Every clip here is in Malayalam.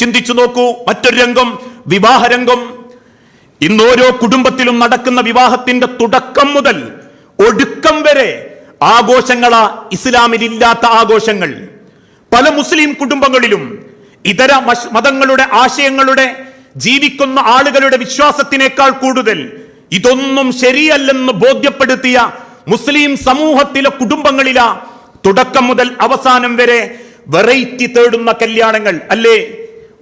ചിന്തിച്ചു നോക്കൂ മറ്റൊരു രംഗം വിവാഹരംഗം. ഇന്ന് ഓരോ കുടുംബത്തിലും നടക്കുന്ന വിവാഹത്തിന്റെ തുടക്കം മുതൽ ഒടുക്കം വരെ ആഘോഷങ്ങളാ ഇസ്ലാമിലില്ലാത്ത ആഘോഷങ്ങൾ. പല മുസ്ലിം കുടുംബങ്ങളിലും ഇതര മതങ്ങളുടെ ആശയങ്ങളുടെ ജീവിക്കുന്ന ആളുകളുടെ വിശ്വാസത്തിനേക്കാൾ കൂടുതൽ ഇതൊന്നും ശരിയല്ലെന്ന് ബോധ്യപ്പെടുത്തിയ മുസ്ലിം സമൂഹത്തിലെ കുടുംബങ്ങളിലാ തുടക്കം മുതൽ അവസാനം വരെ വെറൈറ്റി തേടുന്ന കല്യാണങ്ങൾ അല്ലേ?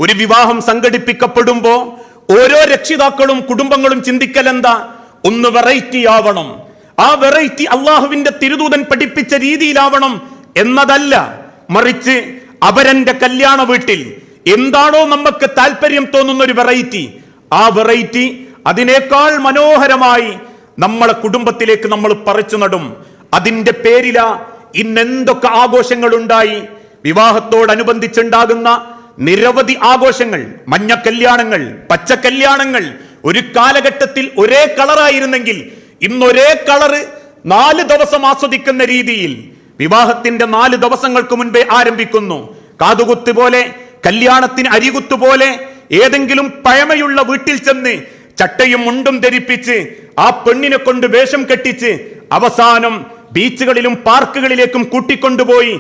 ഒരു വിവാഹം സംഘടിപ്പിക്കപ്പെടുമ്പോ ഓരോ രക്ഷിതാക്കളും കുടുംബങ്ങളും ചിന്തിക്കൽ എന്താ ഒന്ന് വെറൈറ്റി ആവണം. ആ വെറൈറ്റി അള്ളാഹുവിന്റെ തിരുദൂതൻ പഠിപ്പിച്ച രീതിയിലാവണം എന്നതല്ല. മറിച്ച് അവരന്റെ കല്യാണ വീട്ടിൽ എന്താണോ നമുക്ക് താല്പര്യം തോന്നുന്ന ഒരു വെറൈറ്റി ആ വെറൈറ്റി അതിനേക്കാൾ മനോഹരമായി നമ്മളെ കുടുംബത്തിലേക്ക് നമ്മൾ പറിച്ചു നടും. അതിന്റെ പേരില ഇന്നെന്തൊക്കെ ആഘോഷങ്ങളുണ്ടായി? വിവാഹത്തോടനുബന്ധിച്ചുണ്ടാകുന്ന നിരവധി ആഘോഷങ്ങൾ മഞ്ഞ കല്യാണങ്ങൾ പച്ച കല്യാണങ്ങൾ. ഒരു കാലഘട്ടത്തിൽ ഒരേ കളറായിരുന്നെങ്കിൽ ഇന്നൊരേ കളറ് നാല് ദിവസം ആസ്വദിക്കുന്ന രീതിയിൽ വിവാഹത്തിന്റെ നാല് ദിവസങ്ങൾക്ക് മുൻപേ ആരംഭിക്കുന്നു. കാതുകുത്ത് പോലെ കല്യാണത്തിന് അരികുത്തു പോലെ ഏതെങ്കിലും പഴമയുള്ള വീട്ടിൽ ചെന്ന് ചട്ടയും മുണ്ടും ധരിപ്പിച്ച് ആ പെണ്ണിനെ കൊണ്ട് വേഷം കെട്ടിച്ച് അവസാനം ബീച്ചുകളിലും പാർക്കുകളിലേക്കും കൂട്ടിക്കൊണ്ടുപോയി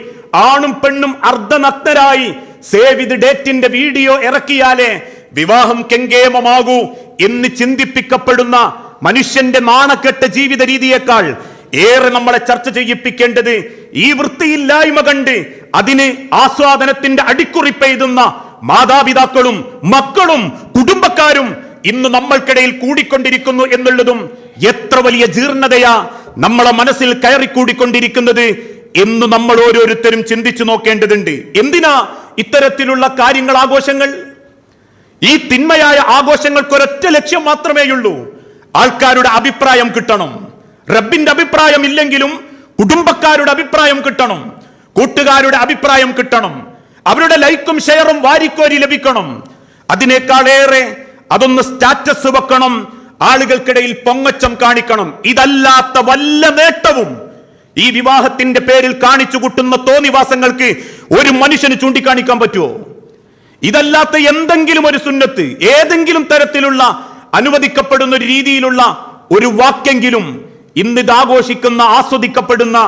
ആണും പെണ്ണും അർദ്ധനഗ്നരായി സേവ് ഇത് ഡേറ്റിന്റെ വീഡിയോ ഇറക്കിയാലേ വിവാഹം കെങ്കേമമാകൂ എന്ന് ചിന്തിപ്പിക്കപ്പെടുന്ന മനുഷ്യന്റെ നാണക്കെട്ട ജീവിത രീതിയേക്കാൾ ഏറെ നമ്മളെ ചർച്ച ചെയ്യിപ്പിക്കേണ്ടത് ഈ വൃത്തിയില്ലായ്മ കണ്ട് അതിന് ആസ്വാദനത്തിന്റെ അടിക്കുറിപ്പെയ്തുന്ന മാതാപിതാക്കളും മക്കളും കുടുംബക്കാരും ഇന്ന് നമ്മൾക്കിടയിൽ കൂടിക്കൊണ്ടിരിക്കുന്നു എന്നുള്ളതും എത്ര വലിയ ജീർണതയാ നമ്മളെ മനസ്സിൽ കയറിക്കൂടിക്കൊണ്ടിരിക്കുന്നത് എന്ന് നമ്മൾ ഓരോരുത്തരും ചിന്തിച്ചു നോക്കേണ്ടതുണ്ട്. എന്തിനാ ഇത്തരത്തിലുള്ള കാര്യങ്ങൾ ആഘോഷങ്ങൾ ഈ തിന്മയായ ആഘോഷങ്ങൾക്ക് ഒരൊറ്റ ലക്ഷ്യം മാത്രമേയുള്ളൂ ആൾക്കാരുടെ അഭിപ്രായം കിട്ടണം. റബ്ബിന്റെ അഭിപ്രായം ഇല്ലെങ്കിലും കുടുംബക്കാരുടെ അഭിപ്രായം കിട്ടണം. കൂട്ടുകാരുടെ അഭിപ്രായം കിട്ടണം. അവരുടെ ലൈക്കും ഷെയറും വാരിക്കോരി ലഭിക്കണം. അതിനേക്കാളേറെ അതൊന്ന് സ്റ്റാറ്റസ് വെക്കണം. ആളുകൾക്കിടയിൽ പൊങ്ങച്ചം കാണിക്കണം. ഇതല്ലാത്ത വല്ല നേട്ടവും ഈ വിവാഹത്തിന്റെ പേരിൽ കാണിച്ചു കൂട്ടുന്ന തോന്നിവാസങ്ങൾക്ക് ഒരു മനുഷ്യന് ചൂണ്ടിക്കാണിക്കാൻ പറ്റുമോ ഇതല്ലാത്ത എന്തെങ്കിലും ഒരു സുന്നത്ത് ഏതെങ്കിലും തരത്തിലുള്ള അനുവദിക്കപ്പെടുന്ന ഒരു രീതിയിലുള്ള ഒരു വാക്കെങ്കിലും ഇന്ന് ഇത് ആഘോഷിക്കുന്ന ആസ്വദിക്കപ്പെടുന്ന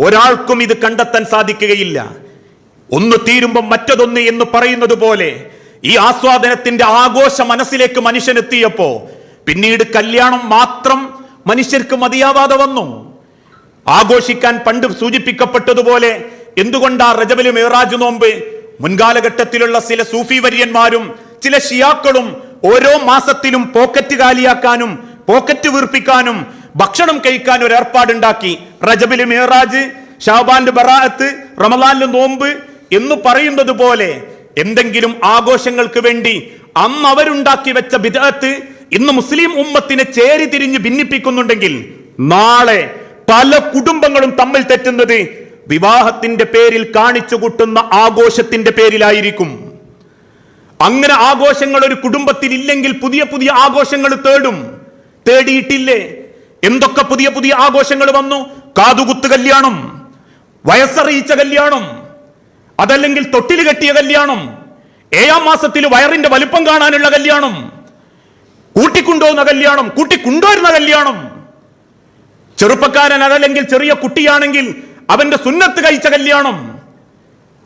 ഒരാൾക്കും ഇത് കണ്ടെത്താൻ സാധിക്കുകയില്ല. ഒന്ന് തീരുമ്പം മറ്റതൊന്ന് എന്ന് പറയുന്നത് പോലെ ഈ ആസ്വാദനത്തിന്റെ ആഘോഷ മനസ്സിലേക്ക് മനുഷ്യനെത്തിയപ്പോ പിന്നീട് കല്യാണം മാത്രം മനുഷ്യർക്ക് മതിയാവാതെ വന്നു. ആഘോഷിക്കാൻ പണ്ട് സൂചിപ്പിക്കപ്പെട്ടതുപോലെ എന്തുകൊണ്ടാ റജബിൽ മേറാജ് നോമ്പ്? മുൻകാലഘട്ടത്തിലുള്ള ചില സൂഫി വര്യന്മാരും ചില ഷിയാക്കളും ഓരോ മാസത്തിലും പോക്കറ്റ് കാലിയാക്കാനും പോക്കറ്റ് വീർപ്പിക്കാനും ഭക്ഷണം കഴിക്കാൻ ഒരു ഏർപ്പാടുണ്ടാക്കി. റജബിൽ മേറാജ് ഷാബാന്റെ ബറാഅത്ത് റമലാനിലെ നോമ്പ് എന്ന് പറയുന്നത് പോലെ എന്തെങ്കിലും ആഘോഷങ്ങൾക്ക് വേണ്ടി അന്ന് അവരുണ്ടാക്കി വെച്ച ബിദഅത്ത് ഇന്ന് മുസ്ലിം ഉമ്മത്തിനെ ചേരി തിരിഞ്ഞ് ഭിന്നിപ്പിക്കുന്നുണ്ടെങ്കിൽ നാളെ പല കുടുംബങ്ങളും തമ്മിൽ തെറ്റുന്നത് വിവാഹത്തിന്റെ പേരിൽ കാണിച്ചു കൂട്ടുന്ന ആഘോഷത്തിന്റെ പേരിലായിരിക്കും. അങ്ങനെ ആഘോഷങ്ങൾ ഒരു കുടുംബത്തിൽ ഇല്ലെങ്കിൽ പുതിയ പുതിയ ആഘോഷങ്ങൾ തേടും. തേടിയിട്ടില്ലേ? എന്തൊക്കെ പുതിയ പുതിയ ആഘോഷങ്ങൾ വന്നു? കാതുകുത്ത് കല്യാണം വയസ്സറിയിച്ച കല്യാണം അതല്ലെങ്കിൽ തൊട്ടിൽ കെട്ടിയ കല്യാണം ഏഴാം മാസത്തിൽ വയറിന്റെ വലുപ്പം കാണാനുള്ള കല്യാണം കൂട്ടിക്കൊണ്ടുപോകുന്ന കല്യാണം കൂട്ടിക്കൊണ്ടുവരുന്ന കല്യാണം. ചെറുപ്പക്കാരൻ അതല്ലെങ്കിൽ ചെറിയ കുട്ടിയാണെങ്കിൽ അവന്റെ സുന്നത്ത് കഴിച്ച കല്യാണം.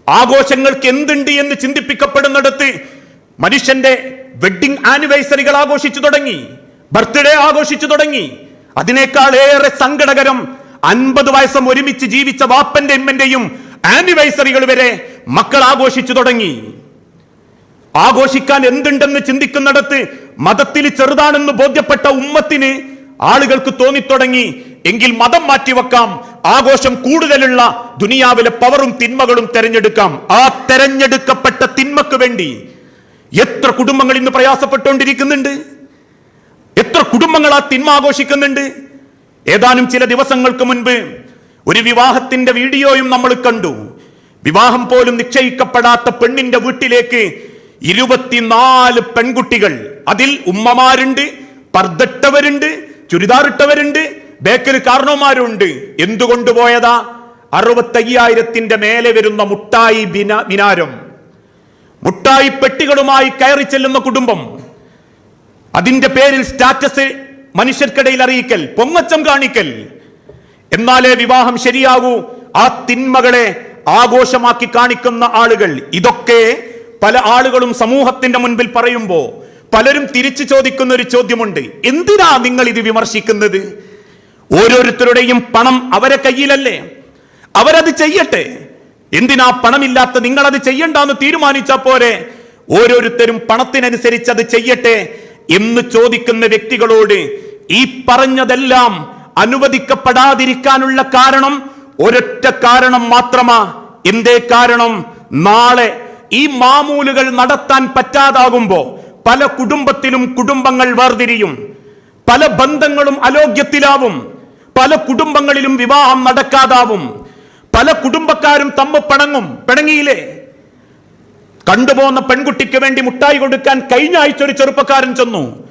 ആഘോഷങ്ങൾക്ക് എന്തുണ്ട് എന്ന് ചിന്തിപ്പിക്കപ്പെടുന്നിടത്ത് മനുഷ്യന്റെ വെഡിങ് ആനിവേഴ്സറികൾ ആഘോഷിച്ചു തുടങ്ങി. ബർത്ത്ഡേ ആഘോഷിച്ചു തുടങ്ങി. അതിനേക്കാൾ ഏറെ സങ്കടകരം അൻപത് വയസ്സം ഒരുമിച്ച് ജീവിച്ച വാപ്പന്റെ എമ്മന്റെയും ആനിവേഴ്സറികൾ വരെ മക്കൾ ആഘോഷിച്ചു തുടങ്ങി. ആഘോഷിക്കാൻ എന്തുണ്ടെന്ന് ചിന്തിക്കുന്നിടത്ത് മതത്തിൽ ചെറുതാണെന്ന് ബോധ്യപ്പെട്ട ഉമ്മത്തിന് ആളുകൾക്ക് തോന്നിത്തുടങ്ങി. എങ്കിൽ മതം മാറ്റിവെക്കാം. ആഘോഷം കൂടുതലുള്ള ദുനിയാവിലെ പവറും തിന്മകളും തെരഞ്ഞെടുക്കാം. ആ തെരഞ്ഞെടുക്കപ്പെട്ട തിന്മക്ക് വേണ്ടി എത്ര കുടുംബങ്ങൾ ഇന്ന് പ്രയാസപ്പെട്ടുകൊണ്ടിരിക്കുന്നുണ്ട്? എത്ര കുടുംബങ്ങൾ ആ തിന്മ ആഘോഷിക്കുന്നുണ്ട്? ഏതാനും ചില ദിവസങ്ങൾക്ക് മുൻപ് ഒരു വിവാഹത്തിന്റെ വീഡിയോയും നമ്മൾ കണ്ടു. വിവാഹം പോലും നിശ്ചയിക്കപ്പെടാത്ത പെണ്ണിന്റെ വീട്ടിലേക്ക് ഇരുപത്തിനാല് പെൺകുട്ടികൾ. അതിൽ ഉമ്മമാരുണ്ട് പർദ്ദട്ടവരുണ്ട് ചുരിദാറിട്ടവരുണ്ട് ബേക്കറി കാരണവന്മാരുണ്ട് എന്തുകൊണ്ട് പോയതാ അറുപത്തയ്യായിരത്തിന്റെ മേലെ വരുന്ന മുട്ടായി ബിന മുട്ടായി പെട്ടികളുമായി കയറി ചെല്ലുന്ന കുടുംബം. അതിന്റെ പേരിൽ സ്റ്റാറ്റസ് മനുഷ്യർക്കിടയിൽ അറിയിക്കൽ പൊങ്ങച്ചം കാണിക്കൽ. എന്നാലേ വിവാഹം ശരിയാകൂ. ആ തിന്മകളെ ആഘോഷമാക്കി കാണിക്കുന്ന ആളുകൾ. ഇതൊക്കെ പല ആളുകളും സമൂഹത്തിന്റെ മുൻപിൽ പറയുമ്പോ പലരും തിരിച്ചു ചോദിക്കുന്ന ഒരു ചോദ്യമുണ്ട്. എന്തിനാ നിങ്ങൾ ഇത് വിമർശിക്കുന്നത്? ഓരോരുത്തരുടെയും പണം അവരെ കയ്യിലല്ലേ? അവരത് ചെയ്യട്ടെ. എന്തിനാ പണമില്ലാത്ത നിങ്ങൾ അത് ചെയ്യണ്ടെന്ന് തീരുമാനിച്ച പോരെ? ഓരോരുത്തരും പണത്തിനനുസരിച്ച് അത് ചെയ്യട്ടെ എന്ന് ചോദിക്കുന്ന വ്യക്തികളോട് ഈ പറഞ്ഞതെല്ലാം അനുവദിക്കപ്പെടാതിരിക്കാനുള്ള കാരണം ഒരൊറ്റ കാരണം മാത്രമാ. എന്തേ കാരണം? നാളെ ഈ മാമൂലുകൾ നടത്താൻ പറ്റാതാകുമ്പോ പല കുടുംബത്തിലും കുടുംബങ്ങൾ വേർതിരിയും. പല ബന്ധങ്ങളും അലോഗ്യത്തിലാവും. പല കുടുംബങ്ങളിലും വിവാഹം നടക്കാതാവും. പല കുടുംബക്കാരും തമ്മ പിണങ്ങും. പിണങ്ങിയില്ലേ? കണ്ടുപോകുന്ന പെൺകുട്ടിക്ക് വേണ്ടി മുട്ടായി കൊടുക്കാൻ കഴിഞ്ഞ ആഴ്ച ഒരു ചെറുപ്പക്കാരൻ ചെന്നു.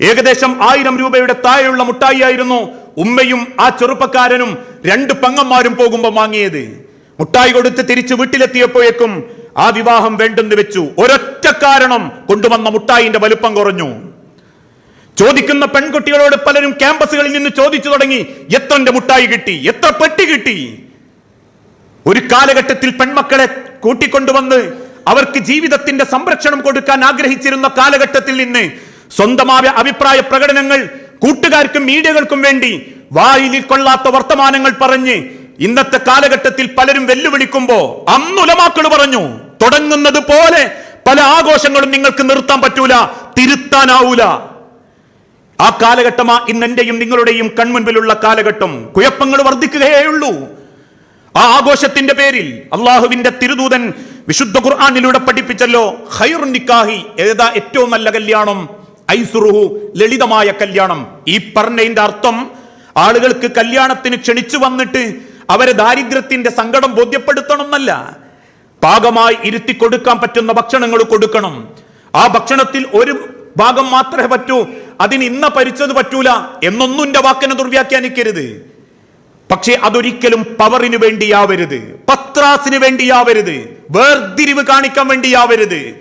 ഏകദേശം ആയിരം രൂപയുടെ താഴെയുള്ള മുട്ടായി ആയിരുന്നു ഉമ്മയും ആ ചെറുപ്പക്കാരനും രണ്ട് പെങ്ങന്മാരും പോകുമ്പോൾ വാങ്ങിയത്. മുട്ടായി കൊടുത്ത് തിരിച്ച് വീട്ടിലെത്തിയപ്പോഴേക്കും ആ വിവാഹം വേണ്ടെന്ന് വെച്ചു. ഒരൊറ്റ കാരണം കൊണ്ടുവന്ന മുട്ടായിന്റെ വലുപ്പം കുറഞ്ഞു. ചോദിക്കുന്ന പെൺകുട്ടികളോട് പലരും ക്യാമ്പസുകളിൽ നിന്ന് ചോദിച്ചു തുടങ്ങി എത്രന്റെ മുട്ടായി കിട്ടി? എത്ര പെട്ടി കിട്ടി? ഒരു കാലഘട്ടത്തിൽ പെൺമക്കളെ കൂട്ടിക്കൊണ്ടുവന്ന് അവർക്ക് ജീവിതത്തിന്റെ സംരക്ഷണം കൊടുക്കാൻ ആഗ്രഹിച്ചിരുന്ന കാലഘട്ടത്തിൽ നിന്ന് സ്വന്തമായ അഭിപ്രായ പ്രകടനങ്ങൾ കൂട്ടുകാർക്കും മീഡിയകൾക്കും വേണ്ടി വായിലിൽ കൊള്ളാത്ത വർത്തമാനങ്ങൾ പറഞ്ഞ് ഇന്നത്തെ കാലഘട്ടത്തിൽ പലരും വെല്ലുവിളിക്കുമ്പോ അന്നുലമാക്കൾ പറഞ്ഞു തുടങ്ങുന്നത് പോലെ പല ആഘോഷങ്ങളും നിങ്ങൾക്ക് നിർത്താൻ പറ്റൂല തിരുത്താനാവൂല. ആ കാലഘട്ടമാ ഇന്ന് എന്റെയും നിങ്ങളുടെയും കൺമുൻപിലുള്ള കാലഘട്ടം. കുഴപ്പങ്ങൾ വർദ്ധിക്കുകയേ ഉള്ളൂ ആ ആഘോഷത്തിന്റെ പേരിൽ അള്ളാഹുവിന്റെ തിരുദൂതൻ വിശുദ്ധ ഖുർആാനിലൂടെ പഠിപ്പിച്ചല്ലോ ഹൈർ നിക്കാഹി ഏതാ ഏറ്റവും നല്ല കല്യാണം? ഐസുറുഹു ലളിതമായ കല്യാണം. ഈ പറഞ്ഞതിന്റെ അർത്ഥം ആളുകൾക്ക് കല്യാണത്തിന് ക്ഷണിച്ചു വന്നിട്ട് അവരെ ദാരിദ്ര്യത്തിന്റെ സങ്കടം ബോധ്യപ്പെടുത്തണം എന്നല്ല പാകമായി ഇരുത്തി കൊടുക്കാൻ പറ്റുന്ന ഭക്ഷണങ്ങൾ കൊടുക്കണം. ആ ഭക്ഷണത്തിൽ ഒരു ഭാഗം മാത്രമേ പറ്റൂ. അതിന് ഇന്ന പരിച്ചത് പറ്റൂല എന്നൊന്നും എന്റെ വാക്കിനെ ദുർവ്യാഖ്യാനിക്കരുത്. പക്ഷേ അതൊരിക്കലും പവറിന് വേണ്ടിയാവരുത് പത്രാസിന് വേണ്ടിയാവരുത് വേർതിരിവ് കാണിക്കാൻ വേണ്ടിയാവരുത്.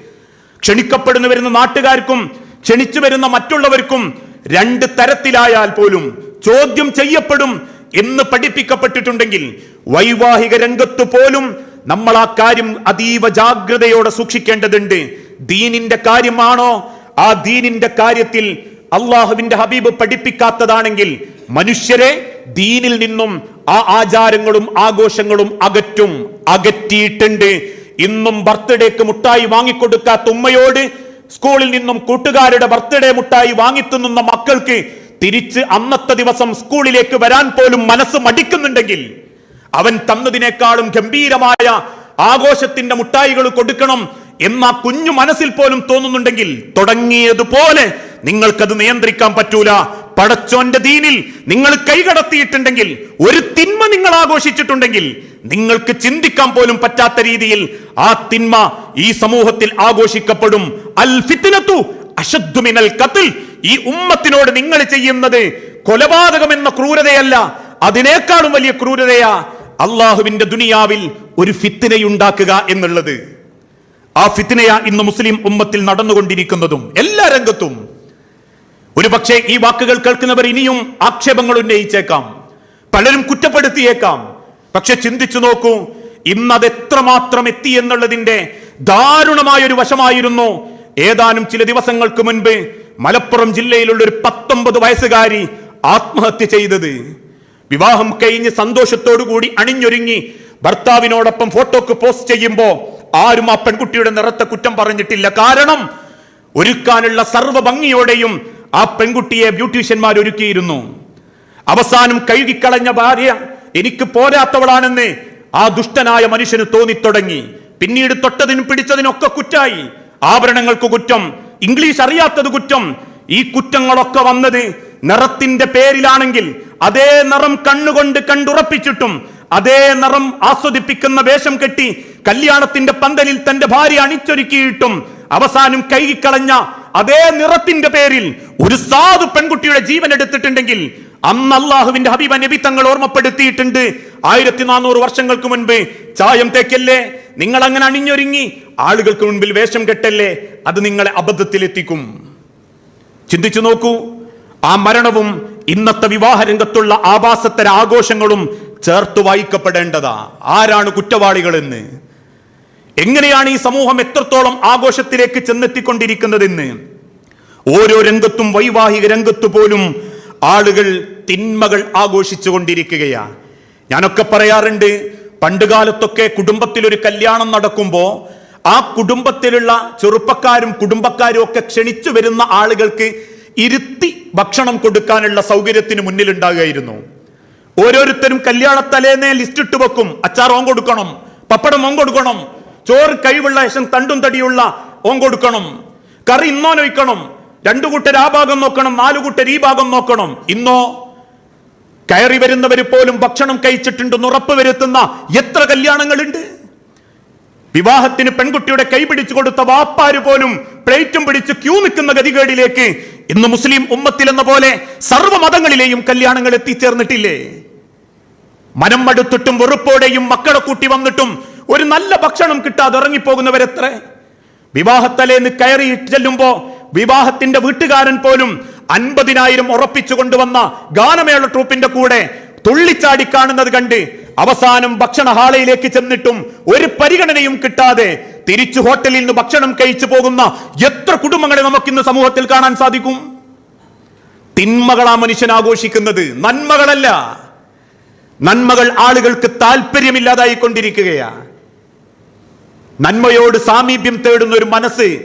ക്ഷണിക്കപ്പെടുന്നു വരുന്ന നാട്ടുകാർക്കും ക്ഷണിച്ചു വരുന്ന മറ്റുള്ളവർക്കും രണ്ട് തരത്തിലായാൽ പോലും ചോദ്യം ചെയ്യപ്പെടും എന്ന് പഠിപ്പിക്കപ്പെട്ടിട്ടുണ്ടെങ്കിൽ വൈവാഹിക രംഗത്ത് പോലും നമ്മൾ ആ കാര്യം അതീവ ജാഗ്രതയോടെ സൂക്ഷിക്കേണ്ടതുണ്ട്. ദീനിന്റെ കാര്യമാണോ? ആ ദീനിന്റെ കാര്യത്തിൽ അള്ളാഹുവിന്റെ ഹബീബ് പഠിപ്പിക്കാത്തതാണെങ്കിൽ മനുഷ്യരെ ദീനിൽ നിന്നും ആ ആചാരങ്ങളും ആഘോഷങ്ങളും അകറ്റും അകറ്റിയിട്ടുണ്ട്. ഇന്നും ബർത്ത്ഡേക്ക് മുട്ടായി വാങ്ങിക്കൊടുക്കാത്ത ഉമ്മയോട് സ്കൂളിൽ നിന്നും കൂട്ടുകാരുടെ ബർത്ത്ഡേ മുട്ടായി വാങ്ങിത്തുന്നുന്ന മക്കൾക്ക് തിരിച്ച് അന്നത്തെ ദിവസം സ്കൂളിലേക്ക് വരാൻ പോലും മനസ്സ് മടിക്കുന്നുണ്ടെങ്കിൽ അവൻ തന്നതിനേക്കാളും ഗംഭീരമായ ആഘോഷത്തിന്റെ മുട്ടായികൾ കൊടുക്കണം. എന്ന കുഞ്ഞു മനസ്സിൽ പോലും തോന്നുന്നുണ്ടെങ്കിൽ തുടങ്ങിയതുപോലെ നിങ്ങൾക്കത് നിയന്ത്രിക്കാൻ പറ്റൂല. പടച്ചോന്റെ ദീനിൽ നിങ്ങൾ കൈകടത്തിയിട്ടുണ്ടെങ്കിൽ ഒരു തിന്മ നിങ്ങൾ ആഘോഷിച്ചിട്ടുണ്ടെങ്കിൽ നിങ്ങൾക്ക് ചിന്തിക്കാൻ പോലും പറ്റാത്ത രീതിയിൽ ആ തിന്മ ഈ സമൂഹത്തിൽ ആഘോഷിക്കപ്പെടും. അൽ ഫിത്തിനത്തു അശദ്ധുമിനൽ കത്തിൽ ഈ ഉമ്മത്തിനോട് നിങ്ങൾ ചെയ്യുന്നത് കൊലപാതകം എന്ന ക്രൂരതയല്ല. അതിനേക്കാളും വലിയ ക്രൂരതയാ അള്ളാഹുവിന്റെ ദുനിയാവിൽ ഒരു ഫിത്തിനയുണ്ടാക്കുക എന്നുള്ളത്. ആ ഫിത്തിനയ ഇന്ന് മുസ്ലിം ഉമ്മത്തിൽ നടന്നുകൊണ്ടിരിക്കുന്നതും എല്ലാ രംഗത്തും. ഒരു പക്ഷേ ഈ വാക്കുകൾ കേൾക്കുന്നവർ ഇനിയും ആക്ഷേപങ്ങൾ ഉന്നയിച്ചേക്കാം. പലരും കുറ്റപ്പെടുത്തിയേക്കാം. പക്ഷെ ചിന്തിച്ചു നോക്കൂ ഇന്നത് എത്രമാത്രം എത്തി എന്നുള്ളതിന്റെ ദാരുണമായ ഒരു വശമായിരുന്നു. ഏതാനും ചില ദിവസങ്ങൾക്ക് മുൻപ് മലപ്പുറം ജില്ലയിലുള്ള ഒരു പത്തൊമ്പത് വയസ്സുകാരി ആത്മഹത്യ ചെയ്തത്. വിവാഹം കഴിഞ്ഞ് സന്തോഷത്തോടു കൂടി അണിഞ്ഞൊരുങ്ങി ഭർത്താവിനോടൊപ്പം ഫോട്ടോക്ക് പോസ്റ്റ് ചെയ്യുമ്പോ ആരും ആ പെൺകുട്ടിയുടെ നിറത്തെ കുറ്റം പറഞ്ഞിട്ടില്ല. കാരണം ഒരുക്കാനുള്ള സർവ ഭംഗിയോടെയും ആ പെൺകുട്ടിയെ ബ്യൂട്ടീഷ്യന്മാർ ഒരുക്കിയിരുന്നു. അവസാനം കഴുകിക്കളഞ്ഞ ഭാര്യ എനിക്ക് പോരാത്തവളാണെന്ന് ആ ദുഷ്ടനായ മനുഷ്യന് തോന്നിത്തുടങ്ങി. പിന്നീട് തൊട്ടതിനും പിടിച്ചതിനൊക്കെ കുറ്റായി. ആഭരണങ്ങൾക്ക് കുറ്റം ഇംഗ്ലീഷ് അറിയാത്തത് കുറ്റം. ഈ കുറ്റങ്ങളൊക്കെ വന്നത് നിറത്തിന്റെ പേരിലാണെങ്കിൽ അതേ നിറം കണ്ണുകൊണ്ട് കണ്ടുറപ്പിച്ചിട്ടും അതേ നിറം ആസ്വദിപ്പിക്കുന്ന വേഷം കെട്ടി കല്യാണത്തിന്റെ പന്തലിൽ തന്റെ ഭാര്യ അണിച്ചൊരുക്കിയിട്ടും അവസാനം കൈകളഞ്ഞ അതേ നിറത്തിന്റെ പേരിൽ ഒരു സാധു പെൺകുട്ടിയുടെ ജീവൻ എടുത്തിട്ടുണ്ടെങ്കിൽ അന്ന് അള്ളാഹുവിന്റെ ഹബീബ നബി തങ്ങൾ ഓർമ്മപ്പെടുത്തിയിട്ടുണ്ട്. ആയിരത്തി നാനൂറ് വർഷങ്ങൾക്ക് മുൻപ് ചായം തേക്കല്ലേ? നിങ്ങൾ അങ്ങനെ അണിഞ്ഞൊരുങ്ങി ആളുകൾക്ക് മുൻപിൽ വേഷം കെട്ടല്ലേ? അത് നിങ്ങളെ അബദ്ധത്തിലെത്തിക്കും. ചിന്തിച്ചു നോക്കൂ. ആ മരണവും ഇന്നത്തെ വിവാഹ രംഗത്തുള്ള ആഭാസത്തര ആഘോഷങ്ങളും ചേർത്ത് വായിക്കപ്പെടേണ്ടതാ. ആരാണ് കുറ്റവാളികളെന്ന്? എങ്ങനെയാണ് ഈ സമൂഹം എത്രത്തോളം ആഘോഷത്തിലേക്ക് ചെന്നെത്തിക്കൊണ്ടിരിക്കുന്നതെന്ന്? ഓരോ രംഗത്തും വൈവാഹിക രംഗത്തു പോലും ആളുകൾ തിന്മകൾ ആഘോഷിച്ചു കൊണ്ടിരിക്കുകയാ ഞാനൊക്കെ പറയാറുണ്ട് പണ്ടുകാലത്തൊക്കെ കുടുംബത്തിൽ ഒരു കല്യാണം നടക്കുമ്പോൾ ആ കുടുംബത്തിലുള്ള ചെറുപ്പക്കാരും കുടുംബക്കാരും ഒക്കെ ക്ഷണിച്ചു വരുന്ന ആളുകൾക്ക് ഇരുത്തി ഭക്ഷണം കൊടുക്കാനുള്ള സൗകര്യത്തിന് മുന്നിലുണ്ടാകുമായിരുന്നു. ഓരോരുത്തരും കല്യാണ തലേന്നേ ലിസ്റ്റ് ഇട്ട് വെക്കും. അച്ചാർ ഓം കൊടുക്കണം. പപ്പടം ഓം കൊടുക്കണം. ചോറ് കഴിവുള്ള ശേഷം തണ്ടും തടിയുള്ള ഓം കൊടുക്കണം. കറി ഇന്നോ ഒഴിക്കണം രണ്ടു കൂട്ടർ ആ ഭാഗം നോക്കണം നാലു കൂട്ടർ ഈ ഭാഗം നോക്കണം. ഇന്നോ കയറി വരുന്നവർ പോലും ഭക്ഷണം കഴിച്ചിട്ടുണ്ടെന്ന് ഉറപ്പ് വരുത്തുന്ന എത്ര കല്യാണങ്ങളുണ്ട്? വിവാഹത്തിന് പെൺകുട്ടിയുടെ കൈ പിടിച്ചു കൊടുത്ത വാപ്പാര് പോലും പ്ലേറ്റും പിടിച്ച് ക്യൂ നിൽക്കുന്ന ഗതികേടിലേക്ക് ഇന്ന് മുസ്ലിം ഉമ്മത്തിൽ എന്ന പോലെ സർവ മതങ്ങളിലെയും കല്യാണങ്ങൾ എത്തിച്ചേർന്നിട്ടില്ലേ? മനം മടുത്തിട്ടും വെറുപ്പോടെയും മക്കളെ കൂട്ടി വന്നിട്ടും ഒരു നല്ല ഭക്ഷണം കിട്ടാതെ ഇറങ്ങിപ്പോകുന്നവരെത്ര? വിവാഹത്തലേന്ന് കയറി ചെല്ലുമ്പോ വിവാഹത്തിന്റെ വീട്ടുകാരൻ പോലും അൻപതിനായിരം ഉറപ്പിച്ചു കൊണ്ടുവന്ന ഗാനമേള ട്രൂപ്പിന്റെ കൂടെ തുള്ളിച്ചാടി കാണുന്നത് കണ്ട് അവസാനം ഭക്ഷണ ഹാളയിലേക്ക് ചെന്നിട്ടും ഒരു പരിഗണനയും കിട്ടാതെ തിരിച്ചു ഹോട്ടലിൽ നിന്ന് ഭക്ഷണം കഴിച്ചു പോകുന്ന എത്ര കുടുംബങ്ങളെ നമുക്ക് ഇന്ന് സമൂഹത്തിൽ കാണാൻ സാധിക്കും? തിന്മകളാ മനുഷ്യൻ ആഘോഷിക്കുന്നത് നന്മകളല്ല. നന്മകൾ ആളുകൾക്ക് താല്പര്യമില്ലാതായി കൊണ്ടിരിക്കുകയാണ് നന്മയോട് സാമീപ്യം തേടുന്ന ഒരു മനസ്സ്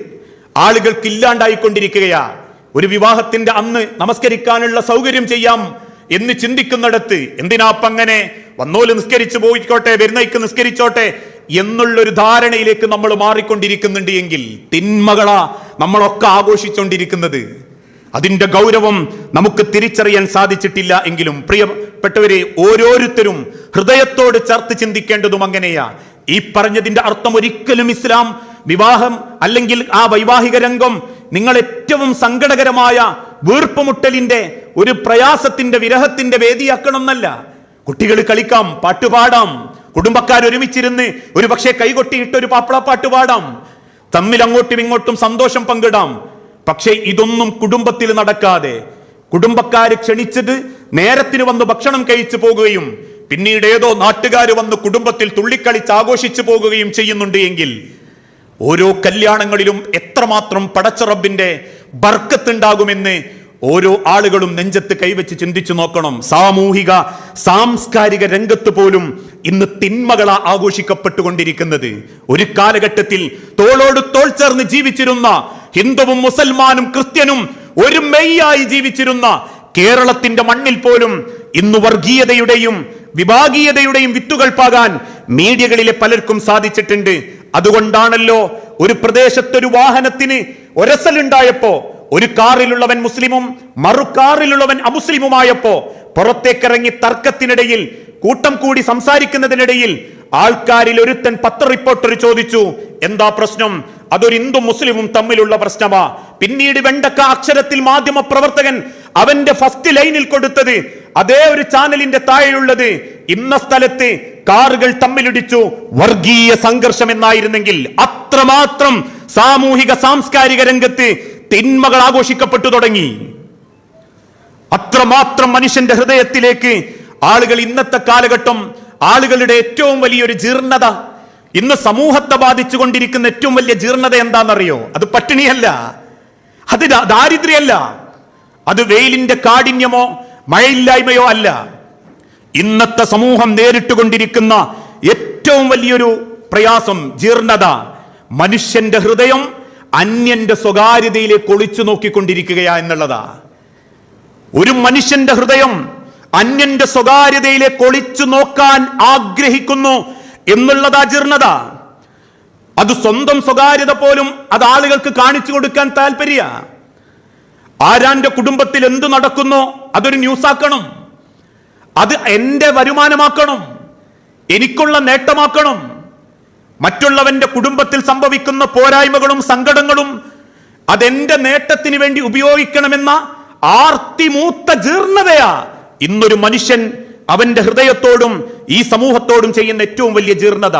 ആളുകൾക്ക് ഇല്ലാണ്ടായിക്കൊണ്ടിരിക്കുകയാ. ഒരു വിവാഹത്തിന്റെ അന്ന് നമസ്കരിക്കാനുള്ള സൗകര്യം ചെയ്യാം എന്ന് ചിന്തിക്കുന്നിടത്ത് എന്തിനാപ്പങ്ങനെ വന്നോൽ നിസ്കരിച്ചു പോയിക്കോട്ടെ വരുന്നയ്ക്ക് നിസ്കരിച്ചോട്ടെ എന്നുള്ളൊരു ധാരണയിലേക്ക് നമ്മൾ മാറിക്കൊണ്ടിരിക്കുന്നുണ്ട് എങ്കിൽ തിന്മകളാ നമ്മളൊക്കെ ആഘോഷിച്ചുകൊണ്ടിരിക്കുന്നത് അതിന്റെ ഗൗരവം നമുക്ക് തിരിച്ചറിയാൻ സാധിച്ചിട്ടില്ല എങ്കിലും പ്രിയപ്പെട്ടവരെ ഓരോരുത്തരും ഹൃദയത്തോട് ചേർത്ത് ചിന്തിക്കേണ്ടതും അങ്ങനെയാ. ഈ പറഞ്ഞതിന്റെ അർത്ഥം ഒരിക്കലും ഇസ്ലാം വിവാഹം അല്ലെങ്കിൽ ആ വൈവാഹിക രംഗം നിങ്ങൾ ഏറ്റവും സങ്കടകരമായ വീർപ്പുമുട്ടലിന്റെ ഒരു പ്രയാസത്തിന്റെ വിരഹത്തിന്റെ വേദിയാക്കണം എന്നല്ല കുട്ടികൾ കളിക്കാം പാട്ടുപാടാം കുടുംബക്കാർ ഒരുമിച്ചിരുന്ന് ഒരു പക്ഷേ കൈകൊട്ടിയിട്ട് ഒരു പാപ്പിളപ്പാട്ട് പാടാം. തമ്മിൽ അങ്ങോട്ടും ഇങ്ങോട്ടും സന്തോഷം പങ്കിടാം. പക്ഷേ ഇതൊന്നും കുടുംബത്തിൽ നടക്കാതെ കുടുംബക്കാർ ക്ഷണിച്ചത് നേരത്തിന് വന്ന് ഭക്ഷണം കഴിച്ചു പോകുകയും പിന്നീട് ഏതോ നാട്ടുകാർ വന്ന് കുടുംബത്തിൽ തുള്ളിക്കളിച്ച് ആഘോഷിച്ചു പോകുകയും ചെയ്യുന്നുണ്ട് എങ്കിൽ ഓരോ കല്യാണങ്ങളിലും എത്രമാത്രം പടച്ചറബിന്റെ ബർക്കത്തുണ്ടാകുമെന്ന് ഓരോ ആളുകളും നെഞ്ചത്ത് കൈവച്ച് ചിന്തിച്ചു നോക്കണം. സാമൂഹിക സാംസ്കാരിക രംഗത്ത് പോലും ഇന്ന് തിന്മകളാ ആഘോഷിക്കപ്പെട്ടുകൊണ്ടിരിക്കുന്നത്. ഒരു കാലഘട്ടത്തിൽ തോളോട് തോൾ ചേർന്ന് ജീവിച്ചിരുന്ന ഹിന്ദുവും മുസൽമാനും ക്രിസ്ത്യനും ഒരു മെയ്യായി ജീവിച്ചിരുന്ന കേരളത്തിന്റെ മണ്ണിൽ പോലും ഇന്ന് വർഗീയതയുടെയും വിഭാഗീയതയുടെയും വിത്തുകൾ പാകാൻ മീഡിയകളിലെ പലർക്കും സാധിച്ചിട്ടുണ്ട്. അതുകൊണ്ടാണല്ലോ ഒരു പ്രദേശത്തൊരു വാഹനത്തിന് ഒരസലുണ്ടായപ്പോ ഒരു കാറിലുള്ളവൻ മുസ്ലിമും മറു കാറിലുള്ളവൻ അമുസ്ലിമുമായപ്പോ പുറത്തേക്കിറങ്ങി തർക്കത്തിനിടയിൽ കൂട്ടം കൂടി സംസാരിക്കുന്നതിനിടയിൽ ആൾക്കാരിൽ ഒരുത്തൻ പത്ര റിപ്പോർട്ടർ ചോദിച്ചു എന്താ പ്രശ്നം? അതൊരു ഹിന്ദു മുസ്ലിമും തമ്മിലുള്ള പ്രശ്നമാ. പിന്നീട് വെണ്ടക്ക അക്ഷരത്തിൽ മാധ്യമ പ്രവർത്തകൻ അവന്റെ ഫസ്റ്റ് ലൈനിൽ കൊടുത്തത് അതേ ഒരു ചാനലിന്റെ താഴെയുള്ളത്. ഇന്ന സ്ഥലത്ത് കാറുകൾ തമ്മിലിടിച്ചു. വർഗീയ സംഘർഷം എന്നായിരുന്നെങ്കിൽ അത്രമാത്രം സാമൂഹിക സാംസ്കാരിക രംഗത്ത് തിന്മകൾ ആഘോഷിക്കപ്പെട്ടു തുടങ്ങി. അത്രമാത്രം മനുഷ്യന്റെ ഹൃദയത്തിലേക്ക് ആളുകൾ ഇന്നത്തെ കാലഘട്ടം ആളുകളുടെ ഏറ്റവും വലിയൊരു ജീർണത ഇന്ന് സമൂഹത്തെ ബാധിച്ചുകൊണ്ടിരിക്കുന്ന ഏറ്റവും വലിയ ജീർണത എന്താണെന്നറിയോ? അത് പട്ടിണിയല്ല. അത് ദാരിദ്ര്യമല്ല അത് വെയിലിന്റെ കാഠിന്യമോ മഴയില്ലായ്മയോ അല്ല. ഇന്നത്തെ സമൂഹം നേരിട്ടുകൊണ്ടിരിക്കുന്ന ഏറ്റവും വലിയൊരു പ്രയാസം ജീർണത. മനുഷ്യന്റെ ഹൃദയം അന്യന്റെ സ്വകാര്യതയിലേക്ക് ഒളിച്ചു നോക്കിക്കൊണ്ടിരിക്കുകയാ എന്നുള്ളതാ. ഒരു മനുഷ്യന്റെ ഹൃദയം അന്യന്റെ സ്വകാര്യതയിലേക്ക് ഒളിച്ചു നോക്കാൻ ആഗ്രഹിക്കുന്നു എന്നുള്ളതാ ജീർണത അത് സ്വന്തം സ്വകാര്യത പോലും അത് ആളുകൾക്ക് കാണിച്ചു കൊടുക്കാൻ താല്പര്യ. ആരാന്റെ കുടുംബത്തിൽ എന്ത് നടക്കുന്നു അതൊരു ന്യൂസാക്കണം. അത് എന്റെ വരുമാനമാക്കണം. എനിക്കുള്ള നേട്ടമാക്കണം. മറ്റുള്ളവന്റെ കുടുംബത്തിൽ സംഭവിക്കുന്ന പോരായ്മകളും സങ്കടങ്ങളും അതെന്റെ നേട്ടത്തിന് വേണ്ടി ഉപയോഗിക്കണമെന്ന ആർത്തിമൂത്ത ജീർണതയാ ഇന്നൊരു മനുഷ്യൻ അവന്റെ ഹൃദയത്തോടും ഈ സമൂഹത്തോടും ചെയ്യുന്ന ഏറ്റവും വലിയ ജീർണത.